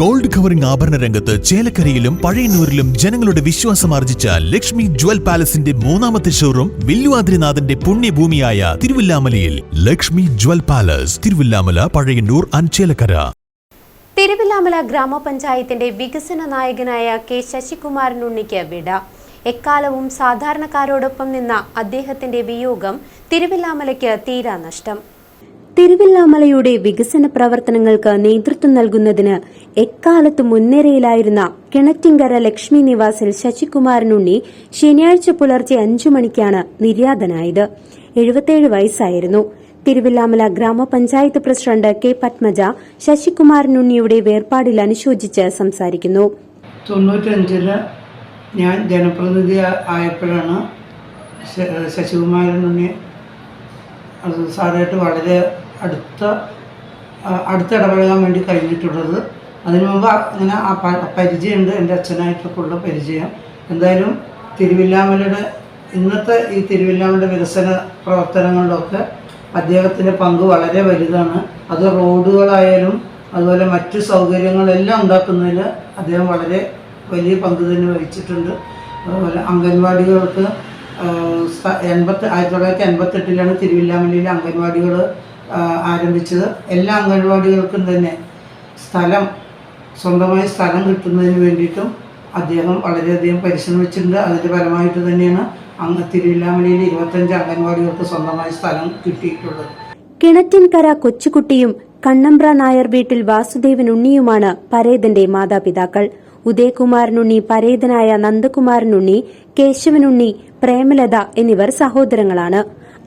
Gold covering ആഭരണ രംഗത്ത് ചേലക്കരയിലും പഴയന്നൂരിലും ജനങ്ങളുടെ വിശ്വാസം ആർജിച്ച ലക്ഷ്മി ജ്വൽ പാലസിന്റെ മൂന്നാമത്തെ ഷോറൂം വില്ലുവാദ്രിനാഥന്റെ പുണ്യഭൂമിയായ തിരുവില്ലാമലയിൽ. ലക്ഷ്മി ജ്വൽ പാലസ് തിരുവില്ലാമല പഴയന്നൂർ അഞ്ചേലക്കര ചേലക്കര. തിരുവില്ലാമല ഗ്രാമപഞ്ചായത്തിന്റെ വികസന നായകനായ കെ ശശികുമാരൻ ഉണ്ണിക്ക് വിട. എക്കാലവും സാധാരണക്കാരോടൊപ്പം നിന്ന അദ്ദേഹത്തിന്റെ വിയോഗം തിരുവില്ലാമലയ്ക്ക് തീരാ നഷ്ടം. തിരുവില്ലാമലയുടെ വികസന പ്രവർത്തനങ്ങൾക്ക് നേതൃത്വം നൽകുന്നതിന് എക്കാലത്ത് മുൻനിരയിലായിരുന്ന കിണറ്റിങ്കര ലക്ഷ്മി നിവാസിൽ ശശികുമാരൻ ഉണ്ണി ശനിയാഴ്ച പുലർച്ചെ അഞ്ചു മണിക്കാണ് നിര്യാതനായത്. എഴുപത്തിയേഴ് വയസ്സായിരുന്നു. തിരുവില്ലാമല ഗ്രാമപഞ്ചായത്ത് പ്രസിഡന്റ് കെ പത്മജ ശശികുമാരനുണ്ണിയുടെ വേർപാടിൽ അനുശോചിച്ച് സംസാരിക്കുന്നു. തൊണ്ണൂറ്റഞ്ചിൽ ഞാൻ ജനപ്രതിനിധി ആയപ്പോഴാണ് ശ- ശശികുമാരൻ ഉണ്ണി അത് സാറായിട്ട് വളരെ അടുത്ത അടുത്ത ഇടപഴകാൻ വേണ്ടി കഴിഞ്ഞിട്ടുള്ളത്. അതിനു മുമ്പ് അങ്ങനെ ആ പരിചയമുണ്ട് എന്റെ അച്ഛനായിട്ടൊക്കെ ഉള്ള പരിചയം. എന്തായാലും തിരുവില്ലാമലയുടെ ഇന്നത്തെ ഈ തിരുവില്ലാമലയുടെ വികസന പ്രവർത്തനങ്ങളിലൊക്കെ അദ്ദേഹത്തിന്റെ പങ്ക് വളരെ വലുതാണ്. അത് റോഡുകളായാലും അതുപോലെ മറ്റു സൗകര്യങ്ങളെല്ലാം ഉണ്ടാക്കുന്നതിൽ അദ്ദേഹം വളരെ വലിയ പങ്ക് തന്നെ വഹിച്ചിട്ടുണ്ട്. അതുപോലെ അംഗൻവാടികൾക്ക് എൺപത്തി ആയിരത്തി തൊള്ളായിരത്തി എൺപത്തെട്ടിലാണ് തിരുവില്ലാമലയിലെ അംഗൻവാടികൾ ആരംഭിച്ചത്. എല്ലാ അംഗൻവാടികൾക്കും തന്നെ സ്ഥലം സ്വന്തമായി സ്ഥലം കിട്ടുന്നതിന് വേണ്ടിയിട്ടും അദ്ദേഹം വളരെയധികം പരിശ്രമിച്ചിട്ടുണ്ട്. അതിന്റെ ഫലമായിട്ട് തന്നെയാണ് അങ്ങ് തിരുവില്ലാമലയിൽ ഇരുപത്തഞ്ച് അംഗൻവാടികൾക്ക് സ്വന്തമായി സ്ഥലം കിട്ടിയിട്ടുള്ളത്. കിണറ്റിൻകര കൊച്ചുകുട്ടിയും കണ്ണമ്പ്ര നായർ വീട്ടിൽ വാസുദേവൻ ഉണ്ണിയുമാണ് പരേതന്റെ മാതാപിതാക്കൾ. ഉദയകുമാരനുണ്ണി പരേതനായ നന്ദകുമാരനുണ്ണി കേശവനുണ്ണി പ്രേമലത എന്നിവർ സഹോദരങ്ങളാണ്.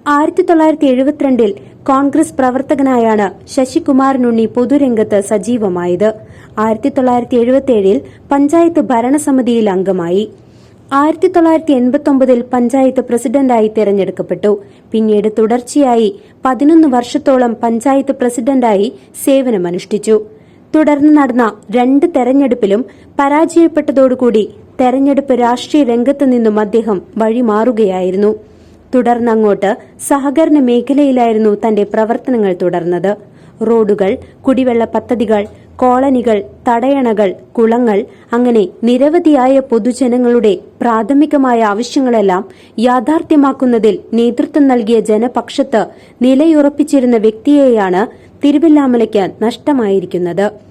ആയിരത്തി തൊള്ളായിരത്തി എഴുപത്തിരണ്ടിൽ കോൺഗ്രസ് പ്രവർത്തകനായാണ് ശശികുമാറിനുണ്ണി പൊതുരംഗത്ത് സജീവമായത്. ആയിരത്തി തൊള്ളായിരത്തി എഴുപത്തിയേഴിൽ പഞ്ചായത്ത് ഭരണസമിതിയിൽ അംഗമായി. ആയിരത്തി തൊള്ളായിരത്തി എൺപത്തി പഞ്ചായത്ത് പ്രസിഡന്റായി തിരഞ്ഞെടുക്കപ്പെട്ടു. പിന്നീട് തുടർച്ചയായി പതിനൊന്ന് വർഷത്തോളം പഞ്ചായത്ത് പ്രസിഡന്റായി സേവനമനുഷ്ഠിച്ചു. തുടർന്ന് നടന്ന രണ്ട് തെരഞ്ഞെടുപ്പിലും പരാജയപ്പെട്ടതോടുകൂടി തെരഞ്ഞെടുപ്പ് രാഷ്ട്രീയ രംഗത്ത് നിന്നും അദ്ദേഹം വഴിമാറുകയായിരുന്നു. തുടർന്നങ്ങോട്ട് സഹകരണ മേഖലയിലായിരുന്നു തന്റെ പ്രവർത്തനങ്ങൾ തുടർന്നത്. റോഡുകൾ കുടിവെള്ള പദ്ധതികൾ കോളനികൾ തടയണകൾ കുളങ്ങൾ അങ്ങനെ നിരവധിയായ പൊതുജനങ്ങളുടെ പ്രാഥമികമായ ആവശ്യങ്ങളെല്ലാം യാഥാർത്ഥ്യമാക്കുന്നതിൽ നേതൃത്വം നൽകിയ ജനപക്ഷത്ത് നിലയുറപ്പിച്ചിരുന്ന വ്യക്തിയെയാണ് തിരുവല്ലാമലയ്ക്ക് നഷ്ടമായിരിക്കുന്നത്.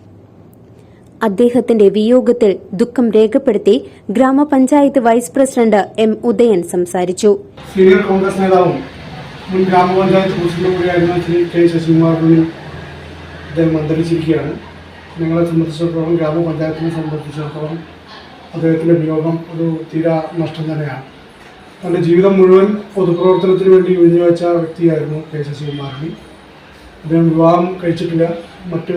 അദ്ദേഹത്തിന്റെ വിയോഗത്തിൽ ദുഃഖം രേഖപ്പെടുത്തി ഗ്രാമപഞ്ചായത്ത് വൈസ് പ്രസിഡന്റ് എം ഉദയൻ സംസാരിച്ചു. സീനിയർ കോൺഗ്രസ് നേതാവും മുൻ ഗ്രാമപഞ്ചായത്ത് പ്രസിഡന്റും കൂടിയായിരുന്ന ശ്രീ കെ ശശികുമാറിനെ അദ്ദേഹം അന്തരിച്ചിരിക്കുകയാണ് ഞങ്ങളെ സംബന്ധിച്ചിടത്തോളം ഗ്രാമപഞ്ചായത്തിനെ സംബന്ധിച്ചിടത്തോളം അദ്ദേഹത്തിന്റെ വിയോഗം ഒരു തീരാ നഷ്ടം തന്നെയാണ്. തന്റെ ജീവിതം മുഴുവൻ പൊതുപ്രവർത്തനത്തിന് വേണ്ടി ഒഴിഞ്ഞുവെച്ച വ്യക്തിയായിരുന്നു കെ ശശികുമാറിന്. അദ്ദേഹം വിവാഹം കഴിച്ചിട്ടില്ല. മറ്റ്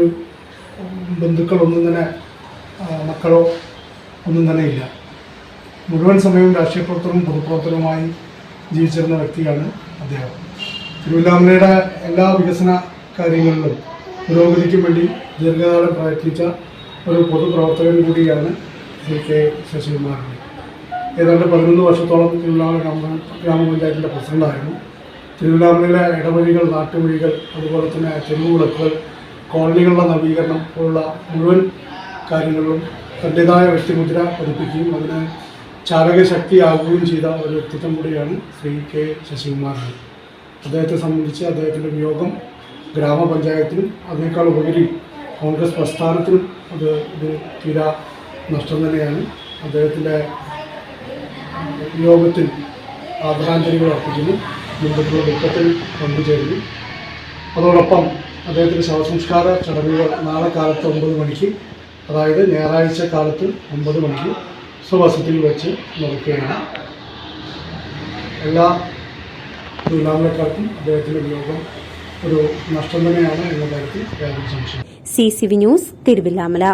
ബന്ധുക്കളൊന്നും തന്നെ മക്കളോ ഒന്നും തന്നെ ഇല്ല. മുഴുവൻ സമയവും രാഷ്ട്രീയ പ്രവർത്തനവും പൊതുപ്രവർത്തനവുമായി ജീവിച്ചിരുന്ന വ്യക്തിയാണ് അദ്ദേഹം. തിരുവല്ലാമലയുടെ എല്ലാ വികസന കാര്യങ്ങളിലും പുരോഗതിക്കും വേണ്ടി ദീർഘകാലം പ്രയത്നിച്ച ഒരു പൊതുപ്രവർത്തകൻ കൂടിയാണ് ശ്രീ കെ ശശികുമാരൻ. ഏതാണ്ട് പതിനൊന്ന് വർഷത്തോളം തിരുവല്ലാമല ഗ്രാമ ഗ്രാമപഞ്ചായത്തിന്റെ പ്രസിഡന്റായിരുന്നു. തിരുവല്ലാമലയിലെ ഇടവഴികൾ നാട്ടുവഴികൾ അതുപോലെ തന്നെ തെരുവുവിളക്കുകൾ കോളനികളുടെ നവീകരണം പോലുള്ള മുഴുവൻ കാര്യങ്ങളും തന്റെതായ വ്യക്തിമുദ്ര പതിപ്പിക്കുകയും അതിന് ചാലകശക്തിയാകുകയും ചെയ്ത ഒരു വ്യക്തിത്വം കൂടിയാണ് ശ്രീ കെ ശശികുമാറാണ് അദ്ദേഹത്തെ സംബന്ധിച്ച് അദ്ദേഹത്തിന്റെ വിയോഗം ഗ്രാമപഞ്ചായത്തിനും അതിനേക്കാൾ ഉപരി കോൺഗ്രസ് പ്രസ്ഥാനത്തിനും അത് ഒരു തീരാ നഷ്ടം തന്നെയാണ്. അദ്ദേഹത്തിന്റെ വിയോഗത്തിൽ ആദരാഞ്ജലികൾ അർപ്പിക്കുന്നു. ബന്ധുക്കളുടെ ദുഃഖത്തിൽ പങ്കുചേരുന്നു. അതോടൊപ്പം അദ്ദേഹത്തിന്റെ ശവസംസ്കാര ചടങ്ങുകൾ നാളെ കാലത്ത് ഒമ്പത് മണിക്ക്. അതായത് ഞായറാഴ്ച കാലത്ത് ഒമ്പത് മണിക്ക് സ്വവസതിയിൽ വെച്ച് നടക്കുകയാണ്. എല്ലാ തൊഴിലാളികൾക്കും അദ്ദേഹത്തിന്റെ വിയോഗം ഒരു നഷ്ടം തന്നെയാണ് എന്ന കാര്യത്തിൽ സംശയം C C V news Thiruvillamala.